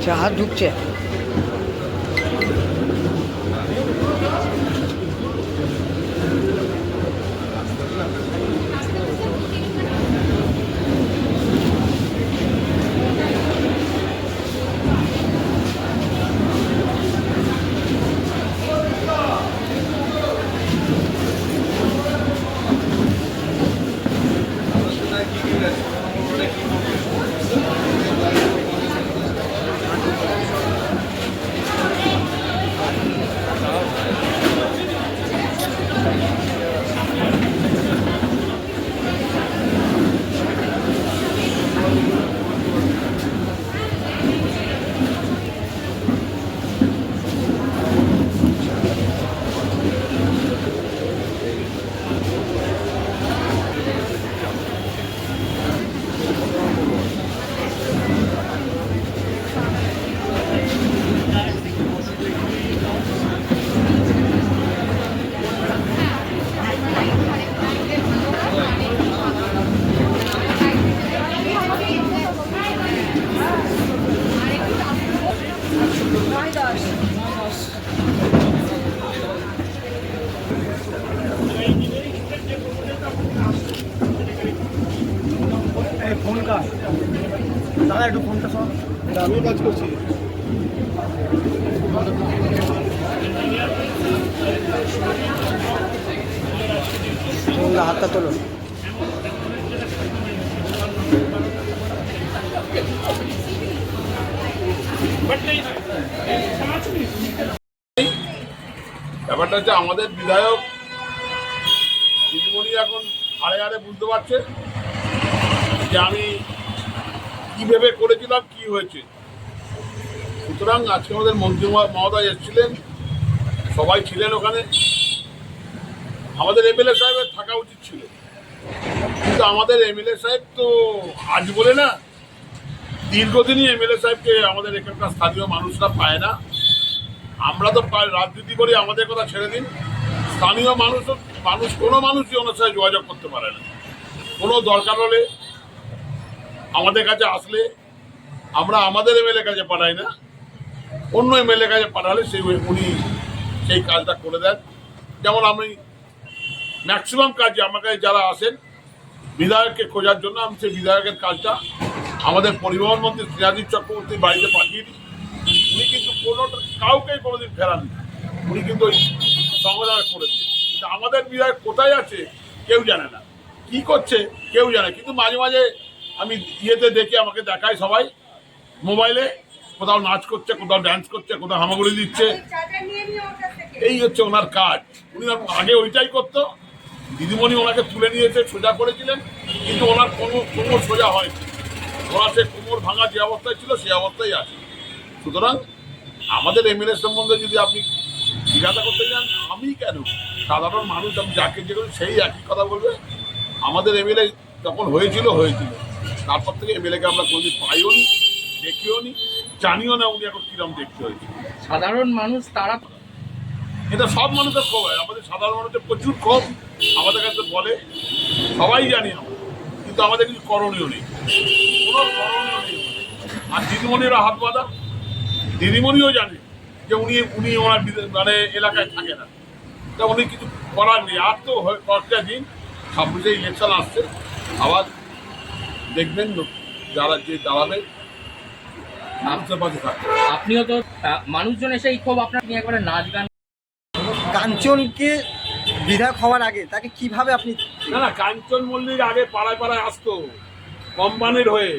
আচ্ছা হাত ঢুকছে দাদা একটু ফোনটা সব আমি কাজ করছি। হাতটা তোলো। ব্যাপারটা হচ্ছে আমাদের বিধায়ক দিদিমণি এখন হাড়ে হাড়ে বুঝতে পারছে। যে আমি কি ভেবে করেছিলাম, কি হয়েছে। সুতরাং আজকে আমাদের মন্ত্রী মহো- মহোদয় এসেছিলেন, সবাই ছিলেন ওখানে। আমাদের এমএলএ সাহেবের থাকা উচিত ছিল। কিন্তু আমাদের এমএলএ সাহেব তো আজ বলে না, দীর্ঘদিনই এমএলএ সাহেবকে আমাদের এখানকার স্থানীয় মানুষরা পায় না। আমরা তো রাজনীতি করি, আমাদের কথা ছেড়ে দিন। স্থানীয় মানুষ মানুষ, কোনো মানুষই ওনার সাথে যোগাযোগ করতে পারে না। কোনো দরকার হলে আমাদের কাছে আসলে আমরা আমাদের এমএলএ কাছে পাঠাই না, অন্য এমএলএ কাছে পাঠালে সেই উনি সেই কাজটা করে দেন। যেমন আমি ম্যাক্সিমাম কাজে আমার কাছে যারা আসেন, বিধায়ককে খোঁজার জন্য আমি সেই বিধায়কের কাজটা আমাদের পরিবহন মন্ত্রী শ্রীরাজীব চক্রবর্তীর বাড়িতে পাঠিয়ে দিই। উনি কিন্তু কোনো কাউকে কোনোদিন ফেরাননি উনি কিন্তু ওই সংগ্রহ করে দিন। কিন্তু আমাদের বিধায়ক কোথায় আছে, কেউ জানে না। কি করছে, কেউ জানে কিন্তু মাঝে মাঝে আমি ইয়েতে দেখি আমাকে দেখায় সবাই। মোবাইলে কোথাও নাচ করছে, কোথাও ড্যান্স করছে, কোথাও হামাগুড়ি দিচ্ছে। এই হচ্ছে ওনার কাজ। উনি আগে ওইটাই করতো। দিদিমণি ওনাকে তুলে নিয়েছে, সোজা করেছিলেন, কিন্তু ওনার কোনো কোমর সোজা হয়নি। ওনার সে কোমর ভাঙা যে অবস্থায় ছিল সেই অবস্থায় আছে। সুতরাং আমাদের এমএলএ সম্বন্ধে যদি আপনি জিজ্ঞাসা করতে চান আমি কেন? সাধারণ মানুষ, আমি যাকে যে সেই একই কথা বলবে। আমাদের এমএলএ যখন হয়েছিল হয়েছিল। তারপর থেকে এমএলএকে আমরা কোনোদিন পাইও নি দেখিও নি জানিও না উনি এখন কিরম দেখতে হয়েছে। সাধারণ মানুষ তারা এটা সব মানুষের ক্ষোভ হয় আমাদের সাধারণ মানুষের প্রচুর ক্ষোভ আমাদের কাছে বলে সবাই জানি আমরা কিন্তু আমাদের কিছু করণীয় নেই। কোনো করণীয় নেই। আর দিদিমণিরা হাত বাঁধা দিদিমণিও জানে যে উনি উনি ওনার মানে এলাকায় থাকে না। তা উনি কিছু করার নেই। আর তো হয়ে- কয়েকটা দিন ছাব্বিশে ইলেকশন আসছে আবার দেখবেন লোক যারা যে দাঁড়াবে মানুষের পাশে থাকবে আপনিও তো মানুষজন এসে এই ক্ষোভ আপনার নিয়ে একবারে নাচ গান কাঞ্চনকে বিধায়ক হওয়ার আগে তাকে কীভাবে আপনি না না কাঞ্চন মল্লিক আগে পাড়ায় পাড়ায় আসতো কোম্পানির হয়ে।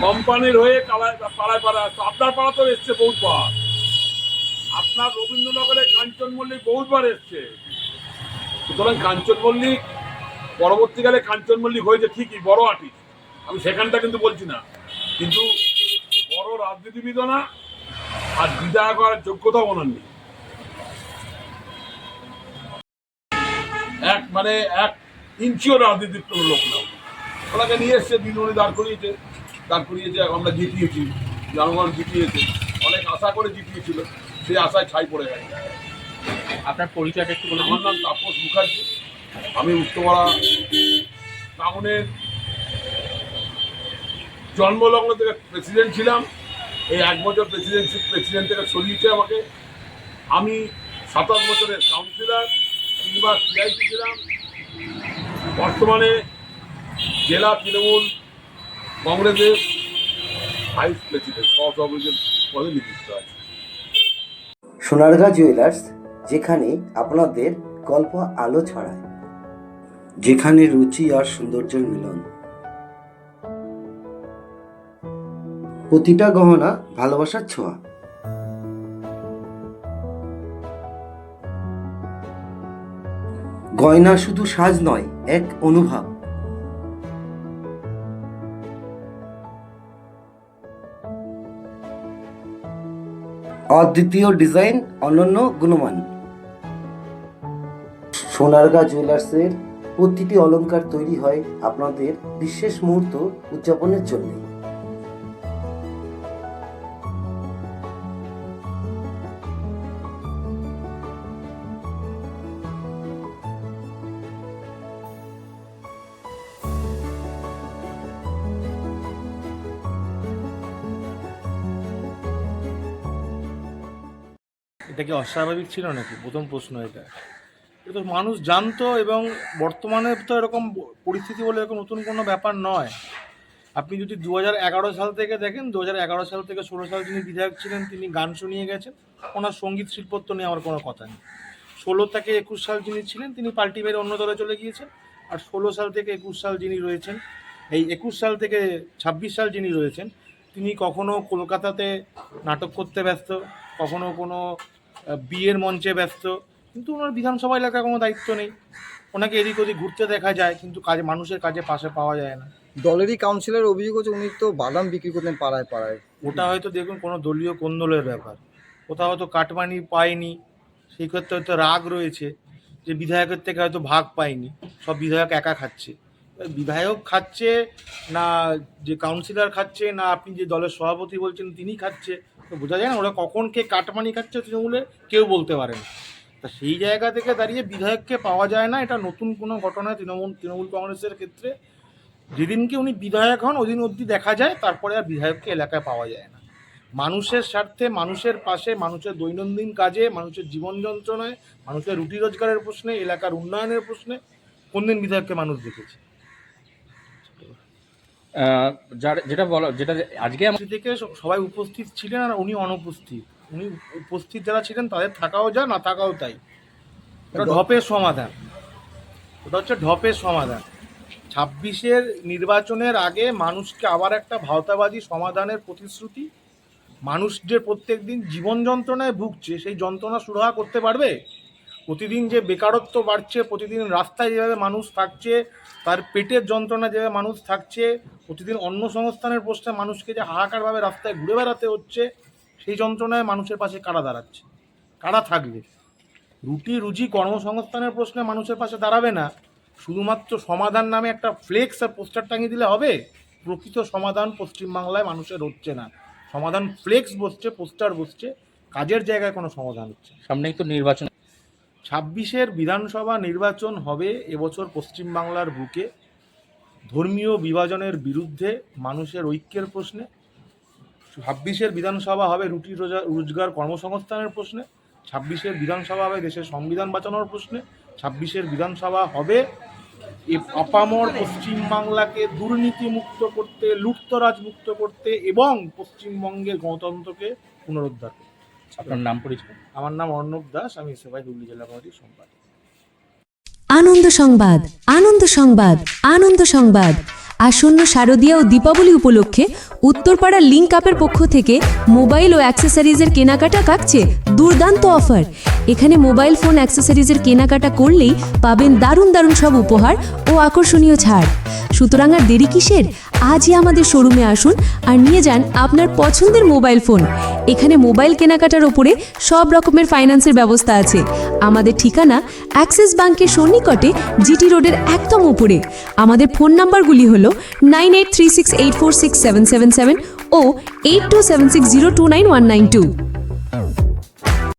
কোম্পানির হয়ে পাড়ায় পাড়ায় আসতো। আপনার পাড়া তো এসছে বহুতবার। আপনার রবীন্দ্রনগরে কাঞ্চন মল্লিক বহুতবার এসছে। সুতরাং কাঞ্চন মল্লিক পরবর্তীকালে কাঞ্চন মল্লিক হয়েছে ঠিকই বড় আর্টিস্ট আমি সেখানটা কিন্তু বলছি না। কিন্তু বড় রাজনীতিবিদও না আর বিধায়ক হওয়ার যোগ্যতাও ওনার নেই। এক মানে এক ইঞ্চিও রাজনীতির কোনো লোক না। ওনাকে নিয়ে এসছে দিনমণি দাঁড় করিয়েছে। দাঁড় করিয়েছে আমরা জিতিয়েছি। জনগণ জিতিয়েছে। অনেক আশা করে জিতিয়েছিল। সেই আশায় ছাই পড়ে গেছে। আপনার পরিচয়টা একটু বলে আমার নাম তাপস মুখার্জি। আমি উত্তরপাড়া টাউনের জন্মলগ্ন থেকে প্রেসিডেন্ট ছিলাম। এই এক বছর প্রেসিডেন্ট প্রেসিডেন্ট থেকে সরিয়েছে আমাকে। আমি সাতাশ বছরের কাউন্সিলর তিনবার সিআইপি ছিলাম। বর্তমানে জেলা তৃণমূল কংগ্রেসের ভাইস প্রেসিডেন্ট সহসভাপতি পদে নিযুক্ত আছে। সোনারগাঁ জুয়েলার্স যেখানে আপনাদের গল্প আলো ছড়ায়। যেখানে রুচি আর সৌন্দর্যের মিলন। প্রতিটা গহনা ভালোবাসার ছোঁয়া। গয়না শুধু সাজ নয়, এক অনুভব। অদ্বিতীয় ডিজাইন অনন্য গুণমান। সোনারগাঁ জুয়েলার্সের প্রতিটি অলংকার তৈরি হয় আপনাদের বিশেষ মুহূর্ত উদযাপনের জন্য। এটা কি অস্বাভাবিক ছিল নাকি? প্রথম প্রশ্ন এটা। এটা তো মানুষ জানতো এবং বর্তমানে তো এরকম পরিস্থিতি বলে এরকম নতুন কোনো ব্যাপার নয়। আপনি যদি দু সাল থেকে দেখেন, দু সাল থেকে ষোলো সাল যিনি বিধায়ক ছিলেন, তিনি গান শুনিয়ে গেছেন। ওনার সংগীত শিল্পত্ব নিয়ে আমার কোনো কথা নেই। ষোলো থেকে একুশ সাল যিনি ছিলেন, তিনি পাল্টি বেড়ে অন্য দলে চলে গিয়েছেন। আর ষোলো সাল থেকে একুশ সাল যিনি রয়েছেন, এই একুশ সাল থেকে ছাব্বিশ সাল যিনি রয়েছেন, তিনি কখনো কলকাতাতে নাটক করতে ব্যস্ত, কখনো কোনো বিয়ের মঞ্চে ব্যস্ত কিন্তু ওনার বিধানসভা এলাকায় কোনো দায়িত্ব নেই। ওনাকে এদিক ওদিক ঘুরতে দেখা যায় কিন্তু কাজে মানুষের কাজে পাশে পাওয়া যায় না। দলেরই কাউন্সিলর অভিযোগ হচ্ছে উনি তো বাদাম বিক্রি করতেন পাড়ায় পাড়ায়। ওটা হয়তো দেখুন কোনো দলীয় কোন্দলের ব্যাপার। কোথাও হয়তো কাটমানি পায়নি সেই ক্ষেত্রে হয়তো রাগ রয়েছে যে বিধায়কের থেকে হয়তো ভাগ পায়নি সব বিধায়ক একা খাচ্ছে। বিধায়ক খাচ্ছে না যে কাউন্সিলর খাচ্ছে না আপনি যে দলের সভাপতি বলছেন তিনি খাচ্ছে তো বোঝা যায় না ওরা কখন কে কাটমানি খাচ্ছে তৃণমূলে কেউ বলতে পারে না। তা সেই জায়গা থেকে দাঁড়িয়ে বিধায়ককে পাওয়া যায় না এটা নতুন কোনো ঘটনা তৃণমূল তৃণমূল কংগ্রেসের ক্ষেত্রে। যেদিনকে উনি বিধায়ক হন ওদিন অবধি দেখা যায় তারপরে আর বিধায়ককে এলাকায় পাওয়া যায় না। মানুষের স্বার্থে মানুষের পাশে মানুষের দৈনন্দিন কাজে মানুষের জীবন যন্ত্রণায় মানুষের রুটি রোজগারের প্রশ্নে এলাকার উন্নয়নের প্রশ্নে কোনদিন বিধায়ককে মানুষ দেখেছে? যার যেটা বলো যেটা আজকে আমার থেকে সবাই উপস্থিত ছিলেন আর উনি অনুপস্থিত। উনি উপস্থিত যারা ছিলেন তাদের থাকাও যা না থাকাও তাই। ওটা ঢপের সমাধান। ওটা হচ্ছে ঢপের সমাধান। ছাব্বিশের নির্বাচনের আগে মানুষকে আবার একটা ভাওতাবাদী সমাধানের প্রতিশ্রুতি। মানুষ যে প্রত্যেক দিন জীবন যন্ত্রণায় ভুগছে সেই যন্ত্রণা সুরাহা করতে পারবে? প্রতিদিন যে বেকারত্ব বাড়ছে প্রতিদিন রাস্তায় যেভাবে মানুষ থাকছে তার পেটের যন্ত্রণা যেভাবে মানুষ থাকছে প্রতিদিন অন্য সংস্থানের প্রশ্নে মানুষকে যে হাহাকারভাবে রাস্তায় ঘুরে বেড়াতে হচ্ছে সেই যন্ত্রণায় মানুষের পাশে কারা দাঁড়াচ্ছে? কারা থাকবে? রুটি রুজি কর্মসংস্থানের প্রশ্নে মানুষের পাশে দাঁড়াবে না। শুধুমাত্র সমাধান নামে একটা ফ্লেক্স আর পোস্টার টাঙিয়ে দিলে হবে? প্রকৃত সমাধান পশ্চিমবাংলায় মানুষের হচ্ছে না। সমাধান ফ্লেক্স বসছে পোস্টার বসছে কাজের জায়গায় কোনো সমাধান হচ্ছে। সামনেই তো নির্বাচন। ছাব্বিশের বিধানসভা নির্বাচন হবে এবছর পশ্চিমবাংলার বুকে। ধর্মীয় বিভাজনের বিরুদ্ধে মানুষের ঐক্যের প্রশ্নে ছাব্বিশের বিধানসভা হবে রুটি রোজা- রোজগার কর্মসংস্থানের প্রশ্নে ছাব্বিশের বিধানসভা হবে দেশের সংবিধান বাঁচানোর প্রশ্নে ছাব্বিশের বিধানসভা হবে এ আপামর পশ্চিমবাংলাকে দুর্নীতি মুক্ত করতে লুটতরাজ মুক্ত করতে এবং পশ্চিমবঙ্গের গণতন্ত্রকে পুনরুদ্ধার করতে। আপনার নাম পরিচয়? আমার নাম অর্ণব দাস আমি সেবাই হুগলি জেলা কমিটির সম্পাদক। আনন্দ সংবাদ আনন্দ সংবাদ আনন্দ সংবাদ। আসন্ন শারদীয়া ও দীপাবলি উপলক্ষে উত্তরপাড়া লিঙ্ক আপের পক্ষ থেকে মোবাইল ও অ্যাক্সেসারিজের কেনাকাটা কাটছে দুর্দান্ত অফার। এখানে মোবাইল ফোন অ্যাক্সেসারিজের কেনাকাটা করলেই পাবেন দারুণ দারুণ সব উপহার ও আকর্ষণীয় ছাড়। সুতরাং আর দেরি কিসের? আজই আমাদের শোরুমে আসুন আর নিয়ে যান আপনার পছন্দের মোবাইল ফোন। এখানে মোবাইল কেনাকাটার ওপরে সব রকমের ফাইন্যান্সের ব্যবস্থা আছে। আমাদের ঠিকানা অ্যাক্সিস ব্যাংকের সন্নিকটে জিটি রোডের একদম উপরে। আমাদের ফোন নাম্বারগুলি হলো nine eight three six eight four six seven seven seven ও eight two seven six zero two nine one nine two.